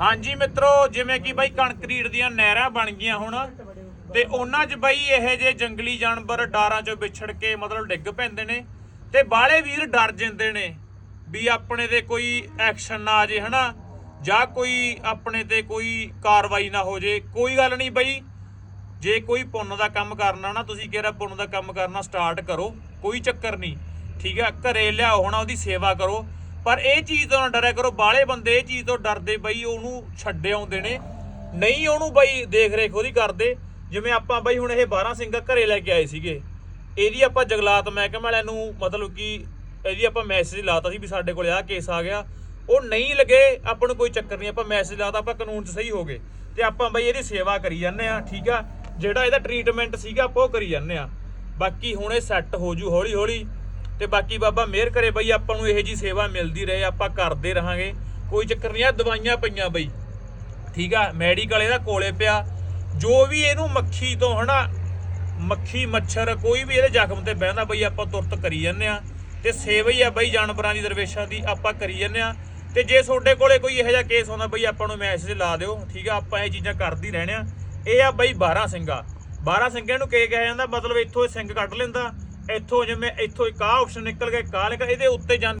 ਹਾਂਜੀ ਮਿੱਤਰੋ, ਜਿਵੇਂ ਕਿ ਬਾਈ ਕੰਕਰੀਟ ਦੀਆਂ ਨਹਿਰਾਂ ਬਣ ਗਈਆਂ ਹੁਣ, ਤੇ ਉਹਨਾਂ 'ਚ ਬਾਈ ਇਹ ਜੇ ਜੰਗਲੀ ਜਾਨਵਰ ਡਾਰਾਂ 'ਚੋਂ ਵਿਛੜ ਕੇ ਮਤਲਬ ਡਿੱਗ ਪੈਂਦੇ ਨੇ, ਤੇ ਬਾਲੇ ਵੀਰ ਡਰ ਜਾਂਦੇ ਨੇ ਵੀ ਆਪਣੇ ਤੇ ਕੋਈ ਐਕਸ਼ਨ ਨਾ ਆ ਜੇ, ਹਨਾ? ਜਾਂ ਕੋਈ ਆਪਣੇ ਤੇ ਕੋਈ ਕਾਰਵਾਈ ਨਾ ਹੋ ਜੇ। ਕੋਈ ਗੱਲ ਨਹੀਂ ਬਾਈ, ਜੇ ਕੋਈ ਪੁੰਨ ਦਾ ਕੰਮ ਕਰਨਾ ਨਾ, ਤੁਸੀਂ ਕਿਹੜਾ ਪੁੰਨ ਦਾ ਕੰਮ ਕਰਨਾ, ਸਟਾਰਟ ਕਰੋ, ਕੋਈ ਚੱਕਰ ਨਹੀਂ। ਠੀਕ ਹੈ ਘਰੇ ਲਿਆਓ, ਹੁਣ ਉਹਦੀ ਸੇਵਾ ਕਰੋ। ਪਰ ਇਹ ਚੀਜ਼ ਤੋਂ ਨਾ ਡਰਿਆ ਕਰੋ ਬਾਲੇ ਬੰਦੇ ਇਹ ਚੀਜ਼ ਤੋਂ ਡਰਦੇ ਬਈ ਉਹਨੂੰ ਛੱਡੇ ਆਉਂਦੇ ਨੇ। ਨਹੀਂ ਉਹਨੂੰ ਬਈ ਦੇਖ ਰੇਖ ਉਹਦੀ ਕਰਦੇ। ਜਿਵੇਂ ਆਪਾਂ ਬਈ ਹੁਣ ਇਹ 12 ਸਿੰਘਾ ਘਰੇ ਲੈ ਕੇ ਆਏ ਸੀਗੇ। ਇਹਦੀ ਆਪਾਂ ਜਗਲਾਤ ਮਹਿਕਮੇ ਵਾਲਿਆਂ ਨੂੰ ਮਤਲਬ ਕਿ ਇਹਦੀ ਆਪਾਂ ਮੈਸੇਜ ਲਾਤਾ ਸੀ ਵੀ ਸਾਡੇ ਕੋਲ ਆਹ ਕੇਸ ਆ ਗਿਆ। ਉਹ ਨਹੀਂ ਲੱਗੇ, ਆਪਾਂ ਨੂੰ ਕੋਈ ਚੱਕਰ ਨਹੀਂ, ਆਪਾਂ ਮੈਸੇਜ ਲਾਤਾ, ਆਪਾਂ ਕਾਨੂੰਨ 'ਚ ਸਹੀ ਹੋ ਗਏ। ਤੇ ਆਪਾਂ ਬਈ ਇਹਦੀ ਸੇਵਾ ਕਰੀ ਜਾਂਦੇ ਆ ਠੀਕ ਆ? ਜਿਹੜਾ ਇਹਦਾ ਟ੍ਰੀਟਮੈਂਟ ਸੀਗਾ, ਆਪਾਂ ਉਹ ਕਰੀ ਜਾਂਦੇ ਆ ਬਾਕੀ ਹੁਣ ਇਹ ਸੈੱਟ ਹੋ ਜੂ ਹੌਲੀ ਹੌਲੀ ਤੇ ਬਾਕੀ ਬਾਬਾ ਮਿਹਰ ਕਰੇ ਬਈ, ਆਪਾਂ ਨੂੰ ਇਹੋ ਜੀ ਸੇਵਾ ਮਿਲਦੀ ਰਹੇ, ਆਪਾਂ ਕਰਦੇ ਰਹਾਂਗੇ। ਕੋਈ ਚੱਕਰ ਨਹੀਂ ਆ, ਦਵਾਈਆਂ ਪਈਆਂ ਬਈ। ਠੀਕ ਆ ਮੈਡੀਕਲ ਇਹਦਾ ਕੋਲੇ ਪਿਆ। ਜੋ ਵੀ ਇਹਨੂੰ ਮੱਖੀ ਤੋਂ ਹਨਾ, ਮੱਖੀ, ਮੱਛਰ, ਕੋਈ ਵੀ ਇਹਦੇ ਜ਼ਖਮ ਤੇ ਬਹਿੰਦਾ ਬਈ, ਆਪਾਂ ਤੁਰਤ ਕਰੀ ਜਾਂਦੇ ਆ ਤੇ ਸੇਵਾ ਹੀ ਆ ਬਈ, ਜਾਨਵਰਾਂ ਦੀ, ਦਰਵੇਸ਼ਾਂ ਦੀ, ਆਪਾਂ ਕਰੀ ਜਾਂਦੇ ਆ ਤੇ ਜੇ ਤੁਹਾਡੇ ਕੋਲੇ ਕੋਈ ਇਹੋ ਜਿਹਾ ਕੇਸ ਆਉਂਦਾ ਬਈ, ਆਪਾਂ ਨੂੰ ਮੈਸੇਜ ਲਾ ਦਿਓ, ਠੀਕ ਆ? ਆਪਾਂ ਇਹ ਚੀਜ਼ਾਂ ਕਰਦੀ ਹੀ। ਰਹਿਣੇ ਇਹ ਆ ਬਈ 12 ਸਿੰਘਾ। 12 ਸਿੰਘਾਂ ਨੂੰ ਕੀ ਕਿਹਾ ਜਾਂਦਾ? ਮਤਲਬ ਇੱਥੋਂ ਇਹ ਸਿੰਘ ਕੱਢ ਲੈਂਦਾ। ਇੱਥੋਂ ਜਿਵੇਂ ਇੱਥੋਂ ਇੱਕ ਆਹ ਆਪਸ਼ਨ ਨਿਕਲ ਗਿਆ ਕਾਲ ਇਹਦੇ ਉੱਤੇ ਜਾਂ